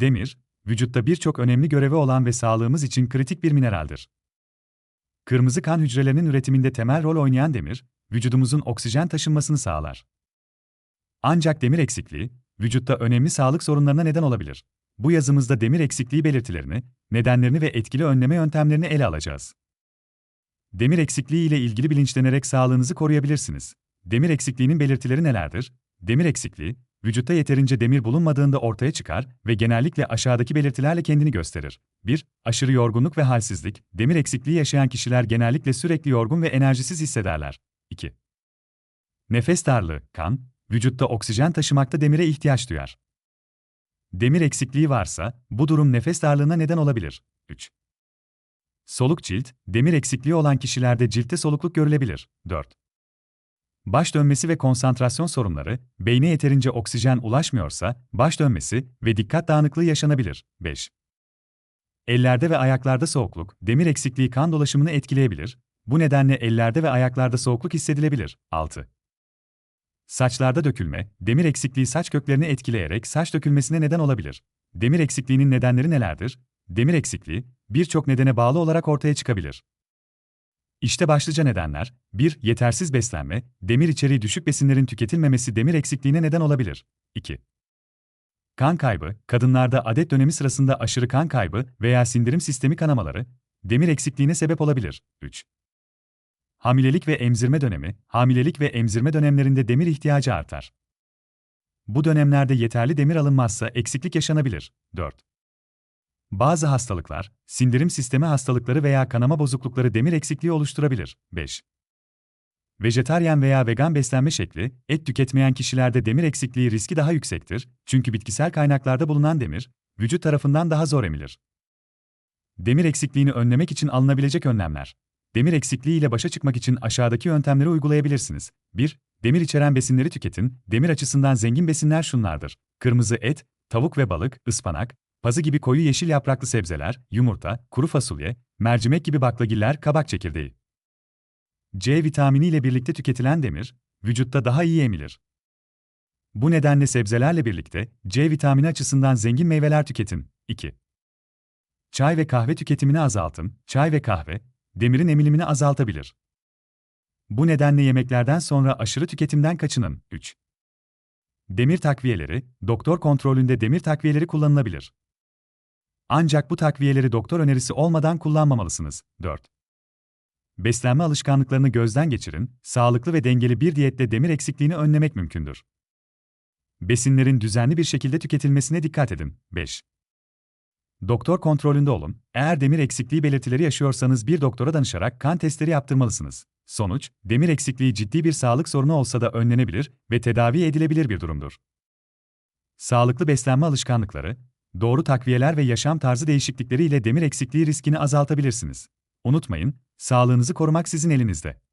Demir, vücutta birçok önemli görevi olan ve sağlığımız için kritik bir mineraldir. Kırmızı kan hücrelerinin üretiminde temel rol oynayan demir, vücudumuzun oksijen taşınmasını sağlar. Ancak demir eksikliği, vücutta önemli sağlık sorunlarına neden olabilir. Bu yazımızda demir eksikliği belirtilerini, nedenlerini ve etkili önleme yöntemlerini ele alacağız. Demir eksikliği ile ilgili bilinçlenerek sağlığınızı koruyabilirsiniz. Demir eksikliğinin belirtileri nelerdir? Demir eksikliği, vücutta yeterince demir bulunmadığında ortaya çıkar ve genellikle aşağıdaki belirtilerle kendini gösterir. 1. Aşırı yorgunluk ve halsizlik. Demir eksikliği yaşayan kişiler genellikle sürekli yorgun ve enerjisiz hissederler. 2. Nefes darlığı, kan, vücutta oksijen taşımakta demire ihtiyaç duyar. Demir eksikliği varsa, bu durum nefes darlığına neden olabilir. 3. Soluk cilt, demir eksikliği olan kişilerde ciltte solukluk görülebilir. 4. Baş dönmesi ve konsantrasyon sorunları, beyne yeterince oksijen ulaşmıyorsa, baş dönmesi ve dikkat dağınıklığı yaşanabilir. 5. Ellerde ve ayaklarda soğukluk, demir eksikliği kan dolaşımını etkileyebilir. Bu nedenle ellerde ve ayaklarda soğukluk hissedilebilir. 6. Saçlarda dökülme, demir eksikliği saç köklerini etkileyerek saç dökülmesine neden olabilir. Demir eksikliğinin nedenleri nelerdir? Demir eksikliği, birçok nedene bağlı olarak ortaya çıkabilir. İşte başlıca nedenler. 1. Yetersiz beslenme, demir içeriği düşük besinlerin tüketilmemesi demir eksikliğine neden olabilir. 2. Kan kaybı, kadınlarda adet dönemi sırasında aşırı kan kaybı veya sindirim sistemi kanamaları, demir eksikliğine sebep olabilir. 3. Hamilelik ve emzirme dönemi, hamilelik ve emzirme dönemlerinde demir ihtiyacı artar. Bu dönemlerde yeterli demir alınmazsa eksiklik yaşanabilir. 4. Bazı hastalıklar, sindirim sistemi hastalıkları veya kanama bozuklukları demir eksikliği oluşturabilir. 5. Vejetaryen veya vegan beslenme şekli, et tüketmeyen kişilerde demir eksikliği riski daha yüksektir, çünkü bitkisel kaynaklarda bulunan demir, vücut tarafından daha zor emilir. Demir eksikliğini önlemek için alınabilecek önlemler. Demir eksikliği ile başa çıkmak için aşağıdaki yöntemleri uygulayabilirsiniz. 1. Demir içeren besinleri tüketin. Demir açısından zengin besinler şunlardır. Kırmızı et, tavuk ve balık, ıspanak, pazı gibi koyu yeşil yapraklı sebzeler, yumurta, kuru fasulye, mercimek gibi baklagiller, kabak çekirdeği. C vitamini ile birlikte tüketilen demir, vücutta daha iyi emilir. Bu nedenle sebzelerle birlikte C vitamini açısından zengin meyveler tüketin. 2. Çay ve kahve tüketimini azaltın. Çay ve kahve, demirin emilimini azaltabilir. Bu nedenle yemeklerden sonra aşırı tüketimden kaçının. 3. Demir takviyeleri, doktor kontrolünde demir takviyeleri kullanılabilir. Ancak bu takviyeleri doktor önerisi olmadan kullanmamalısınız. 4. Beslenme alışkanlıklarını gözden geçirin, sağlıklı ve dengeli bir diyetle demir eksikliğini önlemek mümkündür. Besinlerin düzenli bir şekilde tüketilmesine dikkat edin. 5. Doktor kontrolünde olun. Eğer demir eksikliği belirtileri yaşıyorsanız bir doktora danışarak kan testleri yaptırmalısınız. Sonuç, demir eksikliği ciddi bir sağlık sorunu olsa da önlenebilir ve tedavi edilebilir bir durumdur. Sağlıklı beslenme alışkanlıkları, doğru takviyeler ve yaşam tarzı değişiklikleri ile demir eksikliği riskini azaltabilirsiniz. Unutmayın, sağlığınızı korumak sizin elinizde.